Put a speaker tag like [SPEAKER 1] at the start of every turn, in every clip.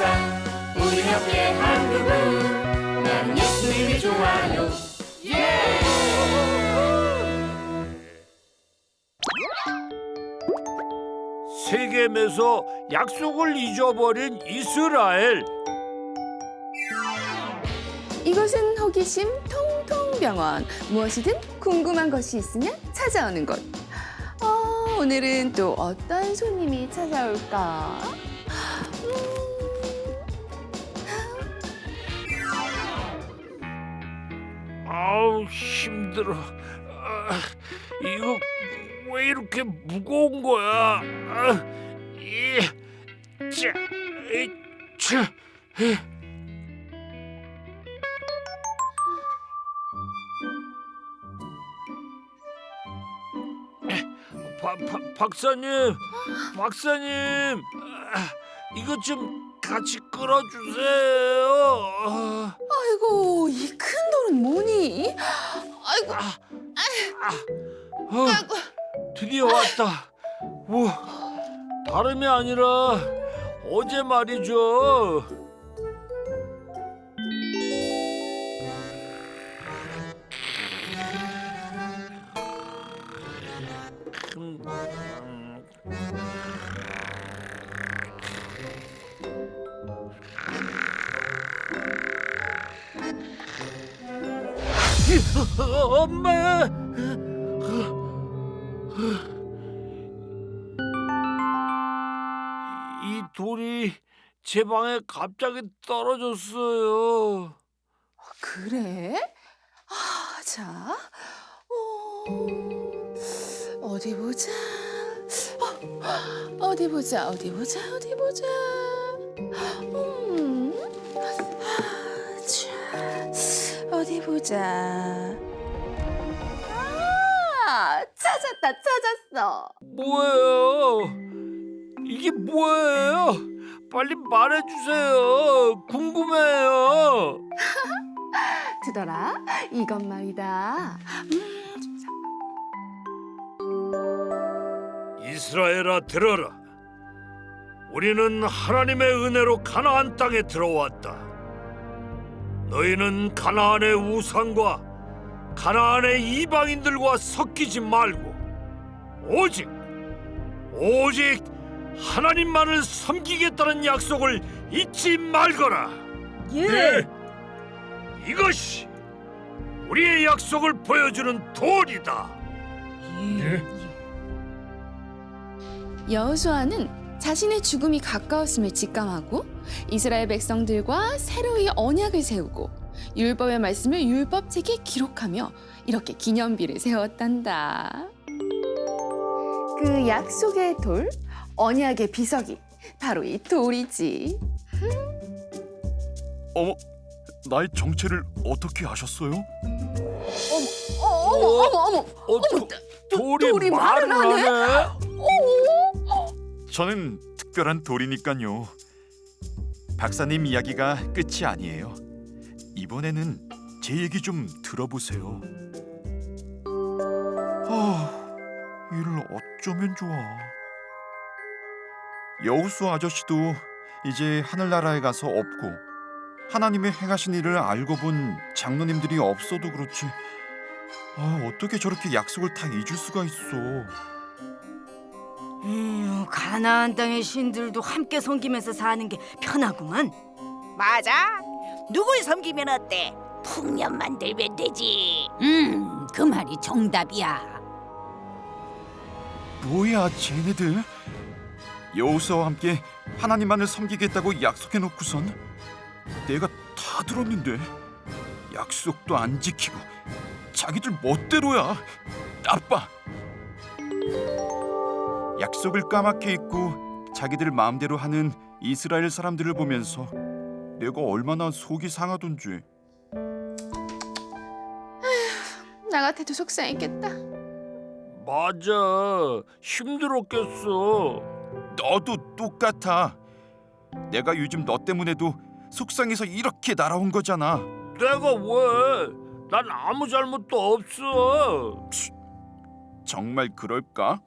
[SPEAKER 1] 우리 함께 한 그분 나는 예수님이 좋아요
[SPEAKER 2] 세겜에서 약속을 잊어버린 이스라엘.
[SPEAKER 3] 이곳은 호기심 통통병원. 무엇이든 궁금한 것이 있으면 찾아오는 곳. 어, 오늘은 또 어떤 손님이 찾아올까?
[SPEAKER 2] 아우 힘들어. 아, 이거 왜 이렇게 무거운 거야? 아, 이, 자, 이. 바, 바, 박사님, 박사님, 아, 이거 좀 같이 끌어주세요. 아.
[SPEAKER 3] 아이고, 이 큰 돌은 뭐니? 아이고,
[SPEAKER 2] 어, 드디어 왔다. 뭐 다름이 아니라 어제 말이죠. 엄마. 이 돌이 제 방에 갑자기 떨어졌어요.
[SPEAKER 3] 그래? 아, 자, 어, 어디 보자. 어, 어디 보자, 어디 보자, 어디 보자. 보자. 아, 찾았다, 찾았어.
[SPEAKER 2] 뭐예요? 이게 뭐예요? 빨리 말해주세요. 궁금해요.
[SPEAKER 3] 두더라, 이것 말이다.
[SPEAKER 2] 이스라엘아 들어라. 우리는 하나님의 은혜로 가나안 땅에 들어왔다. 너희는 가나안의 우상과 가나안의 이방인들과 섞이지 말고 오직 오직 하나님만을 섬기겠다는 약속을 잊지 말거라. 예. 이것이 우리의 약속을 보여주는 돌이다. 예.
[SPEAKER 3] 여호수아는 자신의 죽음이 가까웠음을 직감하고 이스라엘 백성들과 새로이 언약을 세우고 율법의 말씀을 율법책에 기록하며 이렇게 기념비를 세웠단다. 그 약속의 돌, 언약의 비석이 바로 이 돌이지.
[SPEAKER 4] 어머, 나의 정체를 어떻게 아셨어요?
[SPEAKER 3] 어, 어머, 어머, 어머,
[SPEAKER 2] 어, 도, 돌이,
[SPEAKER 3] 돌이
[SPEAKER 2] 말을
[SPEAKER 3] 말을
[SPEAKER 2] 하네.
[SPEAKER 4] 저는 특별한 돌이니까요. 박사님 이야기가 끝이 아니에요. 이번에는 제 얘기 좀 들어보세요. 아, 이를 어쩌면 좋아. 여우수 아저씨도 이제 하늘나라에 가서 없고 하나님의 행하신 일을 알고 본 장로님들이 없어도 그렇지. 아, 어떻게 저렇게 약속을 다 잊을 수가 있어?
[SPEAKER 5] 음, 가나안 땅의 신들도 함께 섬기면서 사는 게 편하구만.
[SPEAKER 6] 맞아. 누굴 섬기면 어때? 풍년 만들면 되지.
[SPEAKER 7] 음, 그 말이 정답이야.
[SPEAKER 4] 뭐야, 쟤네들? 여호수아와 함께 하나님만을 섬기겠다고 약속해놓고선 내가 다 들었는데 약속도 안 지키고 자기들 멋대로야. 나빠. 약속을 까맣게 잊고 자기들 마음대로 하는 이스라엘 사람들을 보면서 내가 얼마나 속이 상하던지.
[SPEAKER 3] 나 같아도 속상했겠다.
[SPEAKER 2] 맞아. 힘들었겠어.
[SPEAKER 4] 너도 똑같아. 내가 요즘 너 때문에도 속상해서 이렇게 날아온 거잖아.
[SPEAKER 2] 내가 왜? 난 아무 잘못도 없어.
[SPEAKER 4] 정말 그럴까?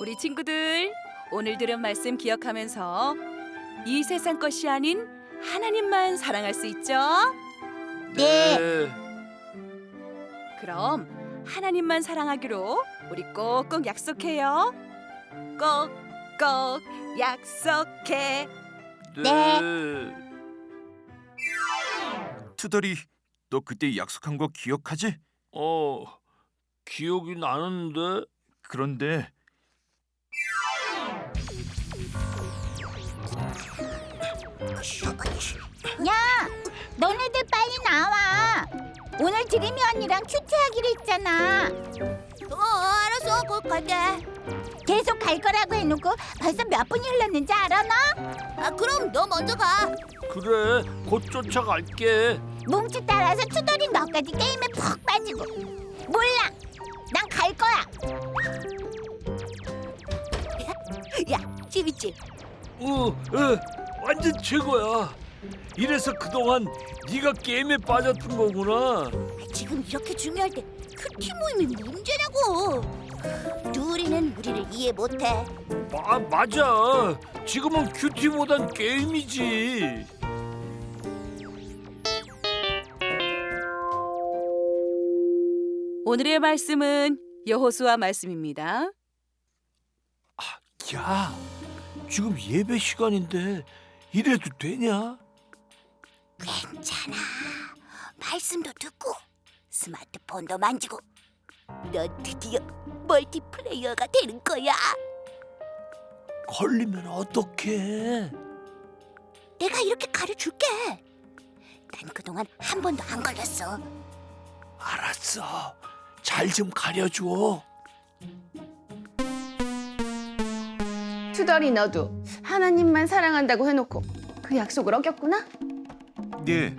[SPEAKER 8] 우리 친구들 오늘 들은 말씀 기억하면서
[SPEAKER 1] 이 세상 것이 아닌 하나님만 사랑할 수 있죠?
[SPEAKER 2] 네.
[SPEAKER 1] 그럼 하나님만 사랑하기로 우리 꼭꼭 약속해요. 꼭꼭 약속해.
[SPEAKER 2] 네.
[SPEAKER 4] 투덜이 너 그때 약속한 거 기억하지?
[SPEAKER 2] 어, 기억이 나는데.
[SPEAKER 4] 그런데
[SPEAKER 8] 야, 너네들 빨리 나와. 오늘 드림이 언니랑 큐티하기로 했잖아. 어, 알았어. 곧 갈게. 계속 갈 거라고 해놓고 벌써 몇 분이 흘렀는지 알아 너? 아, 그럼 너 먼저 가.
[SPEAKER 2] 그래, 곧 쫓아갈게.
[SPEAKER 8] 뭉치 따라서 투덜이 너까지 게임에 푹 빠지고. 몰라. 난 갈 거야. 야, 재밌지?
[SPEAKER 2] 어, 어, 완전 최고야. 이래서 그동안 네가 게임에 빠졌던 거구나.
[SPEAKER 8] 지금 이렇게 중요할 때 큐티 모임이 문제라고. 둘이는 우리를 이해 못해.
[SPEAKER 2] 마, 맞아. 지금은 큐티보단 게임이지.
[SPEAKER 1] 오늘의 말씀은 여호수아 말씀입니다.
[SPEAKER 2] 야, 지금 예배 시간인데 이래도 되냐?
[SPEAKER 8] 괜찮아. 말씀도 듣고 스마트폰도 만지고 너 드디어 멀티플레이어가 되는 거야.
[SPEAKER 2] 걸리면 어떡해?
[SPEAKER 8] 내가 이렇게 가르쳐줄게. 난 그동안 한 번도 안 걸렸어.
[SPEAKER 2] 알았어. 잘 좀 가려줘.
[SPEAKER 3] 투덜이 너도 하나님만 사랑한다고 해놓고 그 약속을 어겼구나?
[SPEAKER 4] 네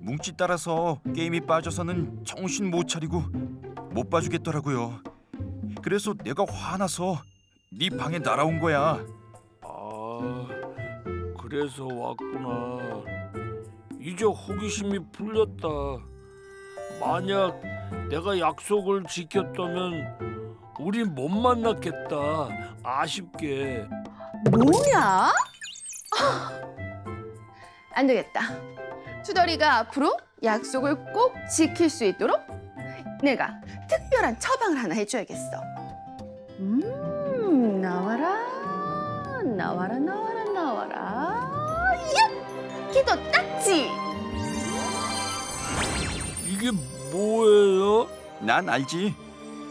[SPEAKER 4] 뭉치 따라서 게임이 빠져서는 정신 못 차리고 못 봐주겠더라고요. 그래서 내가 화나서 네 방에 날아온 거야.
[SPEAKER 2] 아, 그래서 왔구나. 이제 호기심이 풀렸다. 만약 내가 약속을 지켰다면 우리 못 만났겠다. 아쉽게.
[SPEAKER 3] 뭐야? 안 되겠다. 투덜이가 앞으로 약속을 꼭 지킬 수 있도록 내가 특별한 처방을 하나 해줘야겠어. 음, 나와라, 나와라, 나와라, 나와라. 야! 기도 딱지.
[SPEAKER 2] 이게 뭐예요?
[SPEAKER 4] 난 알지.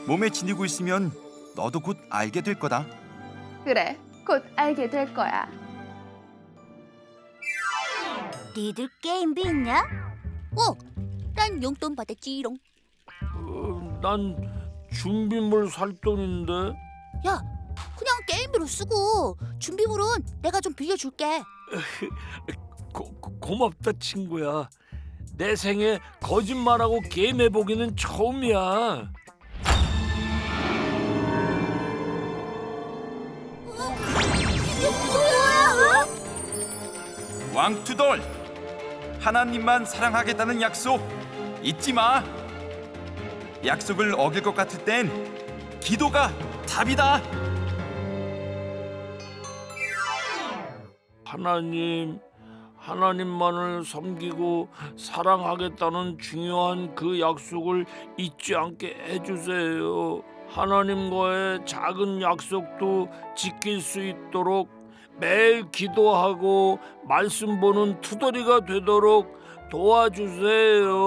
[SPEAKER 4] 몸에 지니고 있으면 너도 곧 알게 될 거다.
[SPEAKER 3] 그래, 곧 알게 될 거야.
[SPEAKER 8] 니들 게임비 있냐? 어, 난 용돈 받았지롱.
[SPEAKER 2] 어, 난 준비물 살 돈인데.
[SPEAKER 8] 야, 그냥 게임비로 쓰고 준비물은 내가 좀 빌려줄게.
[SPEAKER 2] 고, 고- 고맙다 친구야. 내 생에 거짓말하고 게임해 보기는 처음이야.
[SPEAKER 4] 왕투돌 하나님만 사랑하겠다는 약속 잊지 마. 약속을 어길 것 같을 땐 기도가 답이다.
[SPEAKER 2] 하나님, 하나님만을 섬기고 사랑하겠다는 중요한 그 약속을 잊지 않게 해주세요. 하나님과의 작은 약속도 지킬 수 있도록 매일 기도하고 말씀 보는 투덜이가 되도록 도와주세요.